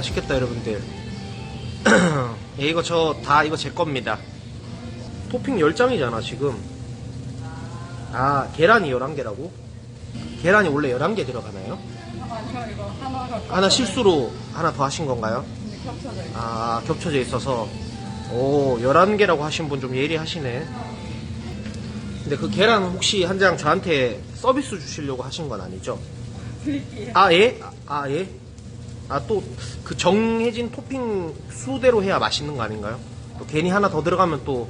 와 맛있겠다 여러분들 예, 이거 저 다 이거 제 겁니다 토핑 10장이잖아 지금 아 계란이 11개라고? 계란이 원래 11개 들어가나요? 아니요 이거 하나가 하나 실수로 하나 더 하신 건가요? 겹쳐져 있어. 아 겹쳐져 있어서 오 11개라고 하신 분 좀 예리하시네 근데 그 계란 혹시 한 장 저한테 서비스 주시려고 하신 건 아니죠? 드릴게요. 아 예? 아 예? 아 또 그 정해진 토핑 수대로 해야 맛있는 거 아닌가요? 또 괜히 하나 더 들어가면 또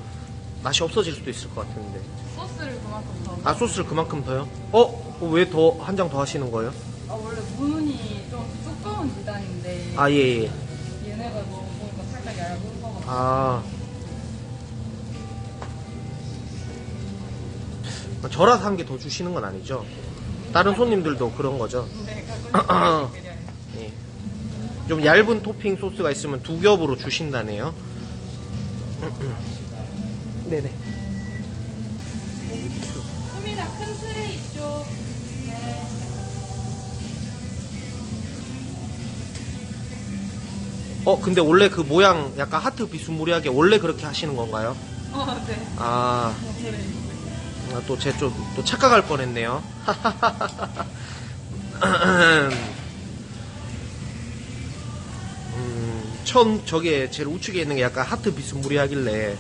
맛이 없어질 수도 있을 것 같은데 소스를 그만큼 더. 아 소스를 그만큼 더요? 어? 왜 더 한 장 더 하시는 거예요? 아, 원래 무늬 좀 두꺼운 지단인데 아 예 예 얘네가 뭐 보니까 살짝 얇은 거 같아. 아 저라서 한 개 더 주시는 건 아니죠? 다른 손님들도 그런 거죠? 근데 가끔씩 드려요. 예. 좀 얇은 토핑 소스가 있으면 두 겹으로 주신다네요. 네네. 소미나 큰 트레이 있죠. 네. 어, 근데 원래 그 모양 약간 하트 비스무리하게 원래 그렇게 하시는 건가요? 어, 네. 아, 어, 트레이. 또제 좀 또 착각할 뻔 했네요. 처음 저게 제일 우측에 있는 게 약간 하트 비스 무리하길래.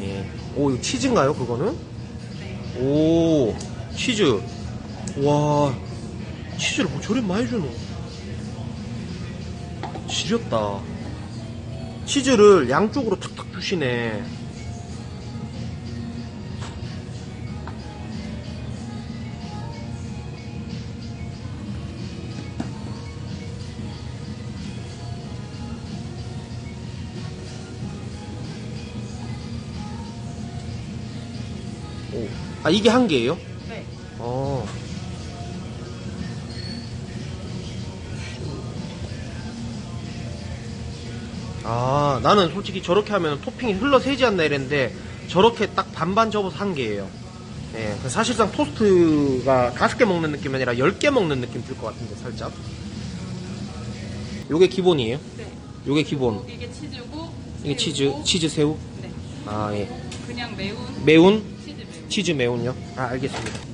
예. 오, 이거 치즈인가요, 그거는? 오, 치즈. 와, 치즈를 뭐 저리 많이 주노? 지렸다. 치즈를 양쪽으로 탁탁 주시네. 오. 아, 이게 한 개예요? 아, 나는 솔직히 저렇게 하면 토핑이 흘러 새지 않나 이랬는데 저렇게 딱 반반 접어서 한 개예요. 예, 그 사실상 토스트가 다섯 개 먹는 느낌이 아니라 열 개 먹는 느낌 들 것 같은데 살짝. 요게 기본이에요? 네. 요게 기본. 이게 치즈고. 이게 치즈, 새우고, 치즈 새우. 네. 아, 예. 그냥 매운 매운 치즈 매운. 치즈 매운요? 아, 알겠습니다.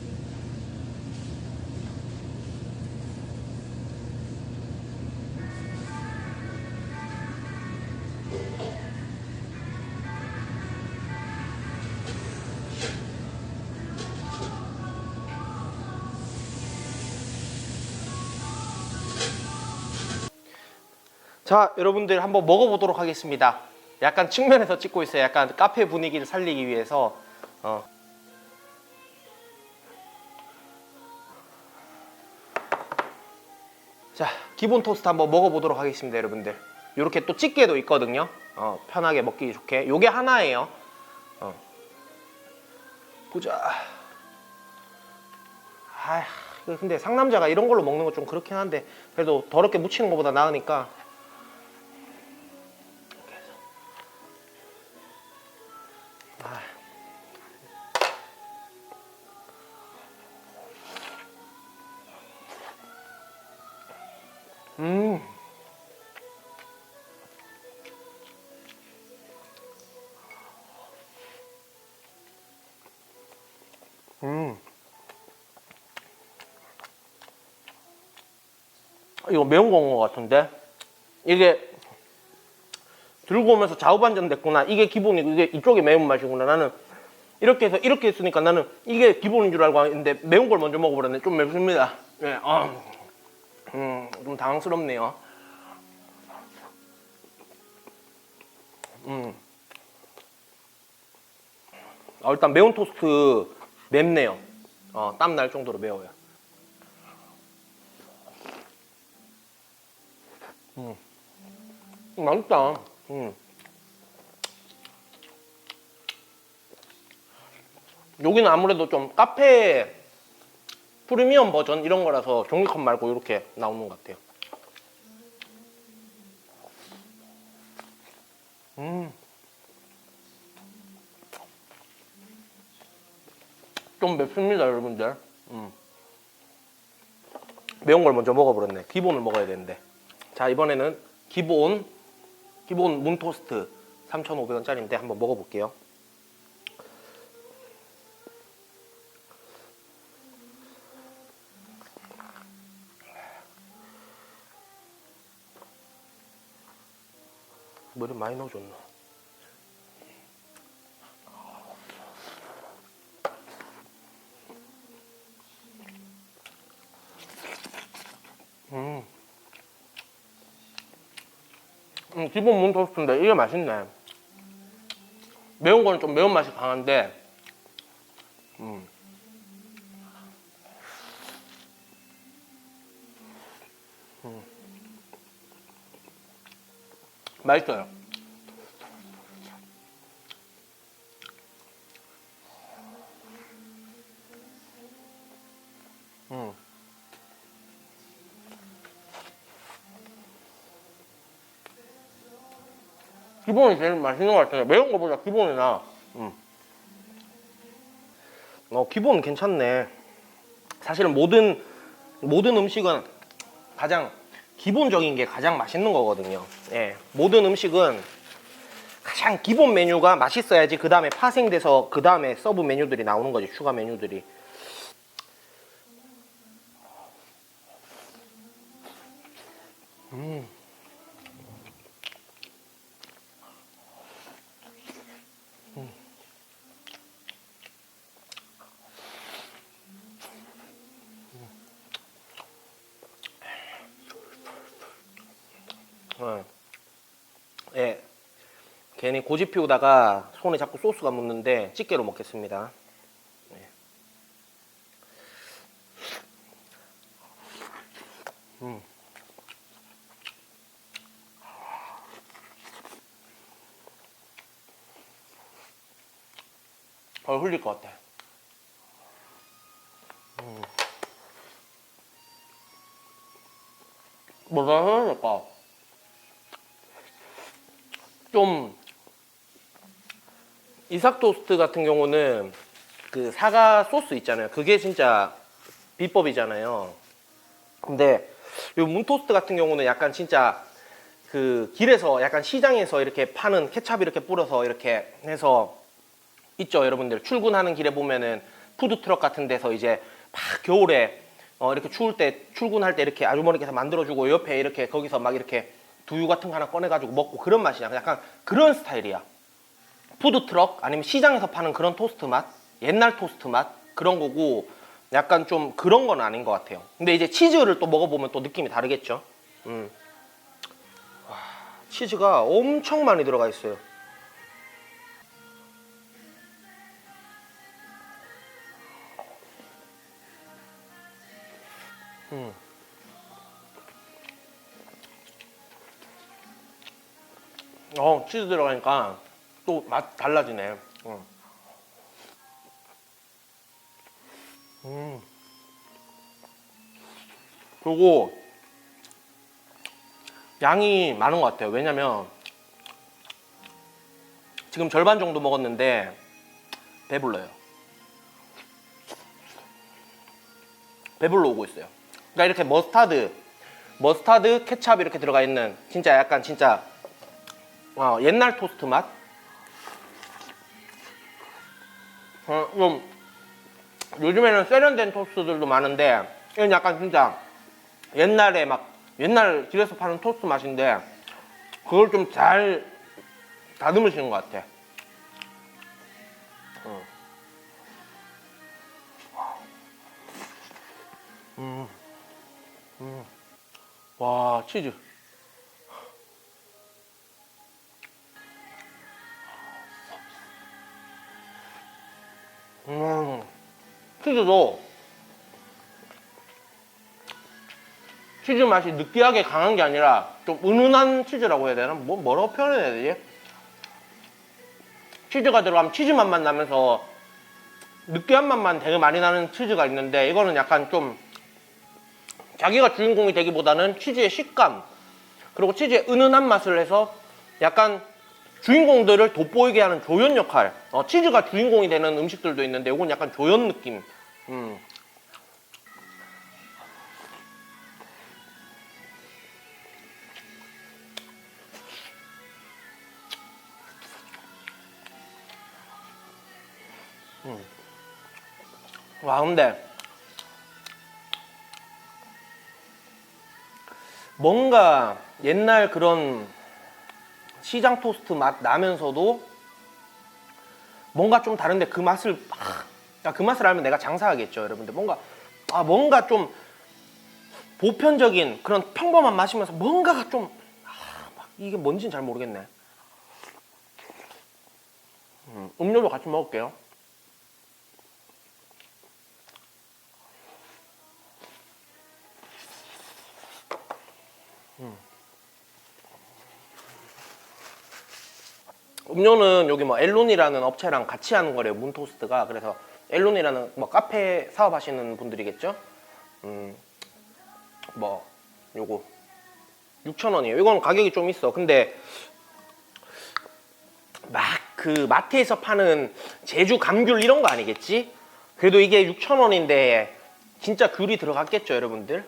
자, 여러분들 한번 먹어보도록 하겠습니다. 약간 측면에서 찍고 있어요. 약간 카페 분위기를 살리기 위해서. 어. 자, 기본 토스트 한번 먹어보도록 하겠습니다, 여러분들. 이렇게 또 집게도 있거든요. 어, 편하게 먹기 좋게. 요게 하나예요. 어. 보자. 아, 이거 근데 상남자가 이런 걸로 먹는 거 좀 그렇긴 한데 그래도 더럽게 묻히는 것보다 나으니까 이거 매운 거 온 것 같은데? 이게 들고 오면서 좌우반전 됐구나. 이게 기본이고 이게 이쪽이 매운맛이구나. 나는 이렇게 해서 이렇게 했으니까 나는 이게 기본인 줄 알고 했는데 매운 걸 먼저 먹어버렸네. 좀 맵습니다. 네, 어. 음, 좀 당황스럽네요. 음. 아, 일단 매운 토스트 맵네요. 어, 땀 날 정도로 매워요. 음. 맛있다. 음. 여기는 아무래도 좀 카페 프리미엄 버전 이런 거라서 종이컵 말고 이렇게 나오는 것 같아요. 음. 좀 맵습니다, 여러분들. 음. 매운 걸 먼저 먹어버렸네. 기본을 먹어야 되는데. 자, 이번에는 기본, 기본 문토스트 3,500원짜리인데 한번 먹어볼게요. 머리 많이 넣어줬나? 기본 문 토스트인데 이게 맛있네. 매운 거는 좀 매운맛이 강한데, 음. 음. 맛있어요. 음. 기본이 제일 맛있는 것 같아요. 매운 거보다 기본이 나. 음. 어, 기본 괜찮네. 사실은 모든 모든 음식은 가장 기본적인 게 가장 맛있는 거거든요. 예, 모든 음식은 가장 기본 메뉴가 맛있어야지 그 다음에 파생돼서 그 다음에 서브 메뉴들이 나오는 거지 추가 메뉴들이. 음. 어. 예. 괜히 고집 피우다가 손에 자꾸 소스가 묻는데 집게로 먹겠습니다. 네. 음. 어, 흘릴 것 같아. 음. 뭐라 해야 될까? 좀 이삭 토스트 같은 경우는 그 사과 소스 있잖아요. 그게 진짜 비법이잖아요. 근데 이 문토스트 같은 경우는 약간 진짜 그 길에서 약간 시장에서 이렇게 파는 케찹 이렇게 뿌려서 이렇게 해서 있죠, 여러분들. 출근하는 길에 보면은 푸드 트럭 같은 데서 이제 막 겨울에 어 이렇게 추울 때 출근할 때 이렇게 아주머니께서 만들어주고 옆에 이렇게 거기서 막 이렇게 두유 같은 거 하나 꺼내가지고 먹고 그런 맛이야. 약간 그런 스타일이야. 푸드 트럭 아니면 시장에서 파는 그런 토스트 맛, 옛날 토스트 맛 그런 거고 약간 좀 그런 건 아닌 것 같아요. 근데 이제 치즈를 또 먹어보면 또 느낌이 다르겠죠. 음. 와, 치즈가 엄청 많이 들어가 있어요. 음. 어, 치즈 들어가니까 또 맛 달라지네. 음. 음. 그리고 양이 많은 것 같아요. 왜냐면 지금 절반 정도 먹었는데 배불러요. 배불러 오고 있어요. 그러니까 이렇게 머스타드, 머스타드, 케찹 이렇게 들어가 있는 진짜 약간 진짜 어, 옛날 토스트 맛? 어, 좀 요즘에는 세련된 토스트들도 많은데 이건 약간 진짜 옛날에 막 옛날 집에서 파는 토스트 맛인데 그걸 좀 잘 다듬으시는 것 같아. 어. 음, 음. 와 치즈. 치즈 도 치즈 맛이 느끼하게 강한 게 아니라 좀 은은한 치즈라고 해야 되나? 뭐 뭐라고 표현해야 되지? 치즈가 들어가면 치즈 맛만 나면서 느끼한 맛만 되게 많이 나는 치즈가 있는데 이거는 약간 좀 자기가 주인공이 되기보다는 치즈의 식감 그리고 치즈의 은은한 맛을 해서 약간 주인공들을 돋보이게 하는 조연 역할 어, 치즈가 주인공이 되는 음식들도 있는데 이건 약간 조연 느낌 음. 와 근데 뭔가 옛날 그런 시장 토스트 맛 나면서도 뭔가 좀 다른데 그 맛을 아, 야, 그 맛을 알면 내가 장사하겠죠 여러분들. 뭔가 아 뭔가 좀 보편적인 그런 평범한 맛이면서 뭔가가 좀 아, 막 이게 뭔지는 잘 모르겠네. 음, 음료도 같이 먹을게요. 음료는 여기 뭐 엘론이라는 업체랑 같이 하는 거래요 문토스트가. 그래서 엘론이라는 뭐 카페 사업하시는 분들이겠죠? 음 뭐 요거. 6,000원이에요. 이건 가격이 좀 있어. 근데 막 그 마트에서 파는 제주 감귤 이런 거 아니겠지? 그래도 이게 6,000원인데 진짜 귤이 들어갔겠죠 여러분들?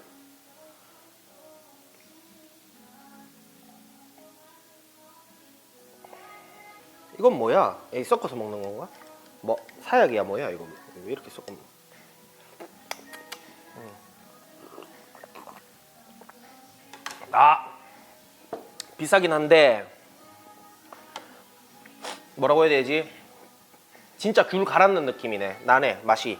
이건 뭐야? 이 섞어서 먹는 건가? 뭐 사약이야 뭐야 이거 왜 이렇게? 먹- 음. 아 비싸긴 한데 뭐라고 해야 되지? 진짜 귤 갈았는 느낌이네 나네 맛이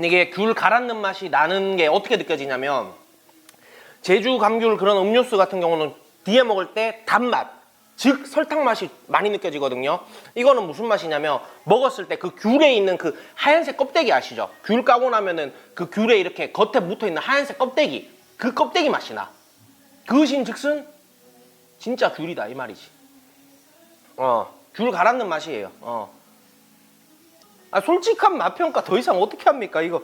이게 귤 갈았는 맛이 나는 게 어떻게 느껴지냐면 제주 감귤 그런 음료수 같은 경우는 뒤에 먹을 때 단맛, 즉 설탕 맛이 많이 느껴지거든요. 이거는 무슨 맛이냐면 먹었을 때 그 귤에 있는 그 하얀색 껍데기 아시죠? 귤 까고 나면은 그 귤에 이렇게 겉에 붙어 있는 하얀색 껍데기, 그 껍데기 맛이 나. 그것인즉슨 진짜 귤이다 이 말이지. 어, 귤 갈았는 맛이에요. 어. 아, 솔직한 맛 평가 더 이상 어떻게 합니까? 이거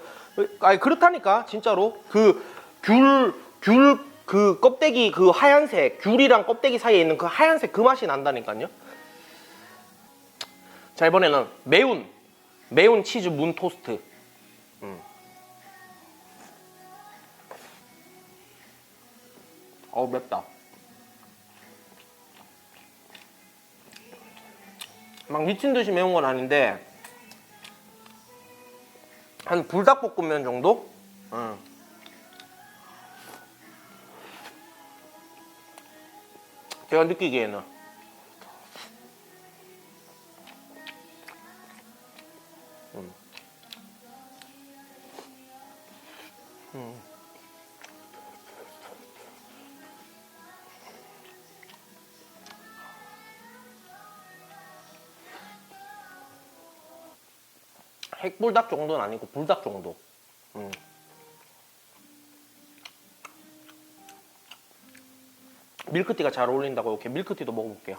아니 그렇다니까 진짜로 그 귤 귤 그 껍데기 그 하얀색 귤이랑 껍데기 사이에 있는 그 하얀색 그 맛이 난다니까요. 자 이번에는 매운 매운 치즈 문 토스트. 음. 어우 맵다. 막 미친 듯이 매운 건 아닌데 한 불닭볶음면 정도? 응. 제가 느끼기에는 음. 음. 핵불닭 정도는 아니고 불닭 정도. 밀크티가 잘 어울린다고 이렇게 밀크티도 먹어볼게요.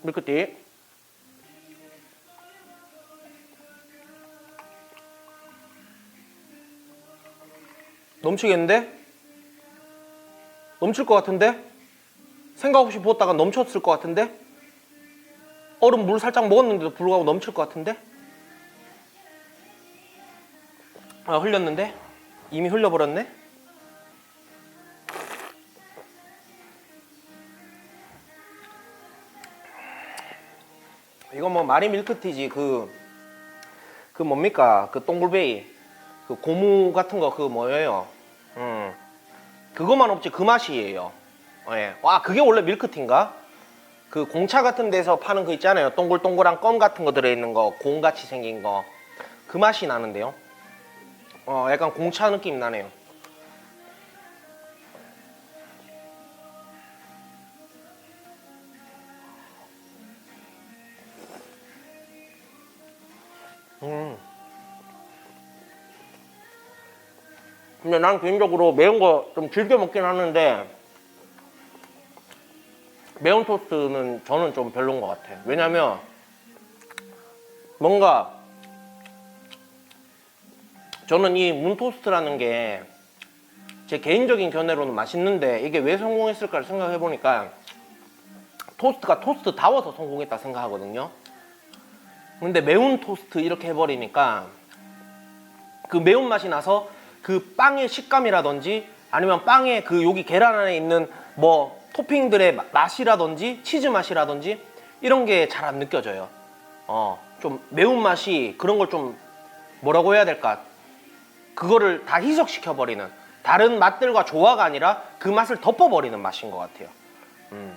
밀크티. 넘치겠는데? 넘칠 것 같은데? 생각 없이 부었다가 넘쳤을 것 같은데? 얼음 물 살짝 먹었는데도 불구하고 넘칠 것 같은데? 아, 흘렸는데? 이미 흘려버렸네? 이건 뭐 마리 밀크티지 그, 그 뭡니까? 그 동글베이. 그 고무 같은 거 그 뭐예요? 음. 그것만 없지 그 맛이에요. 예. 와, 그게 원래 밀크티인가? 그 공차 같은 데서 파는 거 있잖아요. 동글동글한 껌 같은 거 들어있는 거, 공같이 생긴 거. 그 맛이 나는데요. 어, 약간 공차 느낌 나네요. 음. 근데 난 개인적으로 매운 거 좀 즐겨 먹긴 하는데 매운 토스트는 저는 좀 별론 것 같아요. 왜냐면 뭔가 저는 이 문토스트라는 게 제 개인적인 견해로는 맛있는데 이게 왜 성공했을까를 생각해 보니까 토스트가 토스트다워서 성공했다 생각하거든요. 근데 매운 토스트 이렇게 해버리니까 그 매운 맛이 나서 그 빵의 식감이라든지 아니면 빵의 그 여기 계란 안에 있는 뭐 토핑들의 마- 맛이라든지 치즈 맛이라든지 이런 게 잘 안 느껴져요. 어, 좀 매운 맛이 그런 걸 좀 뭐라고 해야 될까? 그거를 다 희석시켜 버리는 다른 맛들과 조화가 아니라 그 맛을 덮어 버리는 맛인 것 같아요. 음.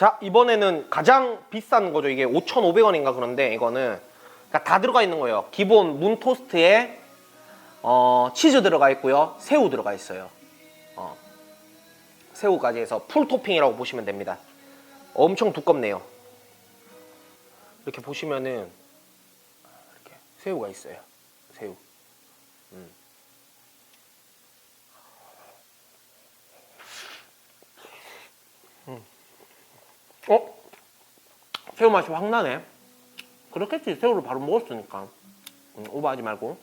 자 이번에는 가장 비싼 거죠. 이게 5,500원인가 그런데 이거는. 그러니까 다 들어가 있는 거예요. 기본 문 토스트에 어, 치즈 들어가 있고요. 새우 들어가 있어요. 어, 새우까지 해서 풀 토핑이라고 보시면 됩니다. 엄청 두껍네요. 이렇게 보시면은 이렇게 새우가 있어요 새우 음. 어? 새우 맛이 확 나네. 그렇겠지. 새우를 바로 먹었으니까. 음, 오버하지 말고.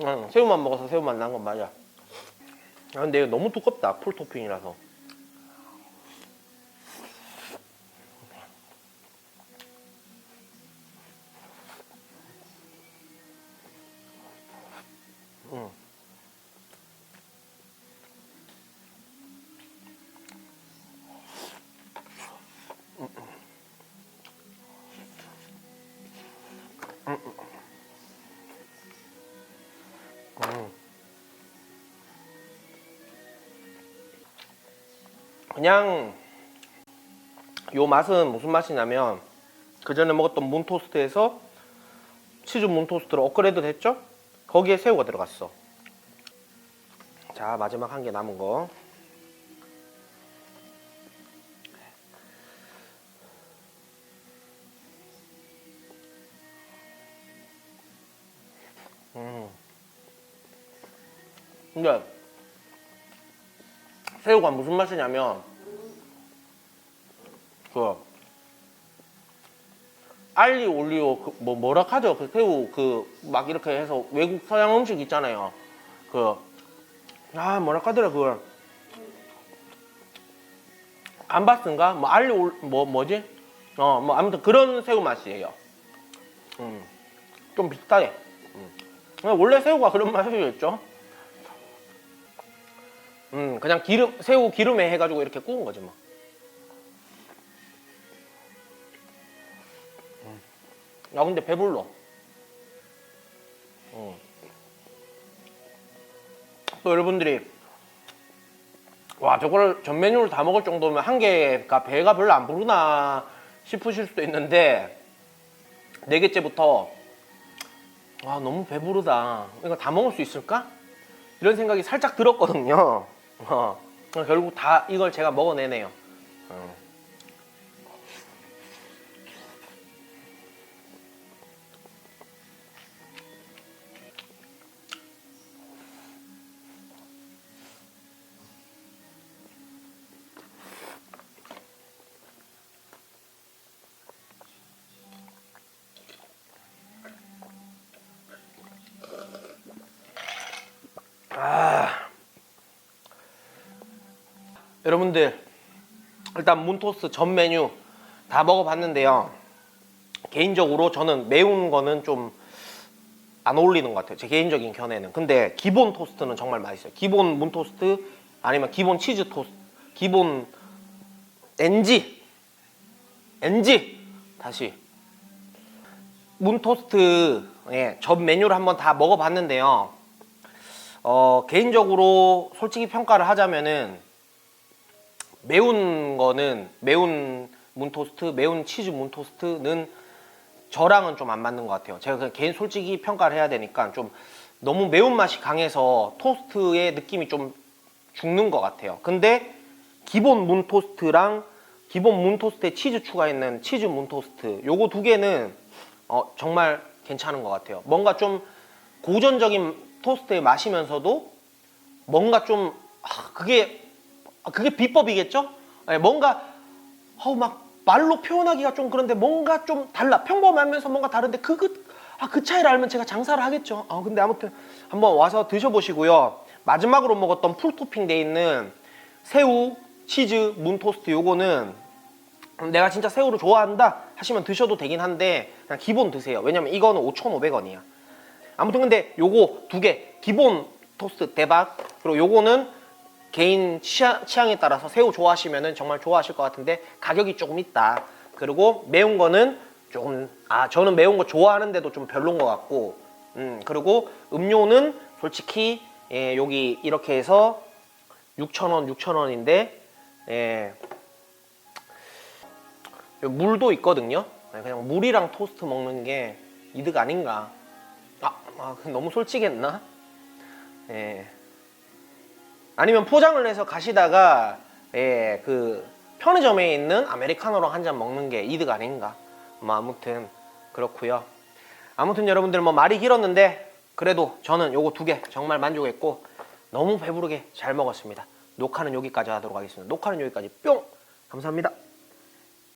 응, 새우만 먹어서 새우만 난 건 맞아. 아, 근데 너무 두껍다. 풀 토핑이라서. 그냥 요 맛은 무슨 맛이 냐면 그 전에 먹었던 문토스트에서 치즈 문토스트로 업그레이드 됐죠? 거기에 새우가 들어갔어. 자 마지막 한 개 남은 거. 음. 근데 새우가 무슨 맛이냐면 그 알리 올리오 그 뭐 뭐라 하죠? 그 새우 그 막 이렇게 해서 외국 서양 음식 있잖아요. 그아 뭐라 하더라 그걸? 감바스인가? 뭐 알리 올 뭐 뭐지? 어 뭐 아무튼 그런 새우 맛이에요. 음 좀 비슷하게 음. 원래 새우가 그런 맛이겠죠. 음, 그냥 기름, 새우 기름에 해가지고 이렇게 구운 거지 뭐. 야, 근데 배불러. 음. 또 여러분들이 와 저걸 전 메뉴를 다 먹을 정도면 한 개가 배가 별로 안 부르나 싶으실 수도 있는데 네 개째부터 와 너무 배부르다 이거 다 먹을 수 있을까? 이런 생각이 살짝 들었거든요. 어, 결국 다 이걸 제가 먹어내네요. 어. 일단 문토스 전 메뉴 다 먹어봤는데요. 개인적으로 저는 매운 거는 좀 안 어울리는 것 같아요. 제 개인적인 견해는. 근데 기본 토스트는 정말 맛있어요. 기본 문토스트 아니면 기본 치즈 토스트, 기본 NG, NG 다시 문토스트 예, 전 메뉴를 한번 다 먹어봤는데요. 어, 개인적으로 솔직히 평가를 하자면은 매운 거는 매운 문토스트, 매운 치즈 문토스트는 저랑은 좀 안 맞는 것 같아요. 제가 그냥 개인 솔직히 평가를 해야 되니까 좀 너무 매운맛이 강해서 토스트의 느낌이 좀 죽는 것 같아요. 근데 기본 문토스트랑 기본 문토스트에 치즈 추가있는 치즈 문토스트 요거 두 개는 어, 정말 괜찮은 것 같아요. 뭔가 좀 고전적인 토스트의 맛이면서도 뭔가 좀 아, 그게 아, 그게 비법이겠죠? 예, 뭔가 어우 막 말로 표현하기가 좀 그런데 뭔가 좀 달라 평범하면서 뭔가 다른데 그, 아, 그 차이를 알면 제가 장사를 하겠죠. 아, 근데 아무튼 한번 와서 드셔보시고요. 마지막으로 먹었던 풀 토핑 돼 있는 새우, 치즈, 문 토스트 요거는 내가 진짜 새우를 좋아한다 하시면 드셔도 되긴 한데 그냥 기본 드세요. 왜냐면 이거는 5,500원이야. 아무튼 근데 요거 두 개 기본 토스트 대박 그리고 요거는 개인 취향, 취향 에 따라서 새우 좋아하시면은 정말 좋아하실 것 같은데 가격이 조금 있다 그리고 매운 거는 조금 아 저는 매운 거 좋아하는데도 좀 별론 것 같고 음 그리고 음료는 솔직히 예, 여기 이렇게 해서 6,000원 6,000원인데 예, 물도 있거든요 네, 그냥 물이랑 토스트 먹는 게 이득 아닌가 아, 아 너무 솔직했나? 예. 아니면 포장을 해서 가시다가 예, 그 편의점에 있는 아메리카노로 한 잔 먹는 게 이득 아닌가? 뭐 아무튼 그렇고요. 아무튼 여러분들 뭐 말이 길었는데 그래도 저는 요거 두 개 정말 만족했고 너무 배부르게 잘 먹었습니다. 녹화는 여기까지 하도록 하겠습니다. 녹화는 여기까지 뿅. 감사합니다.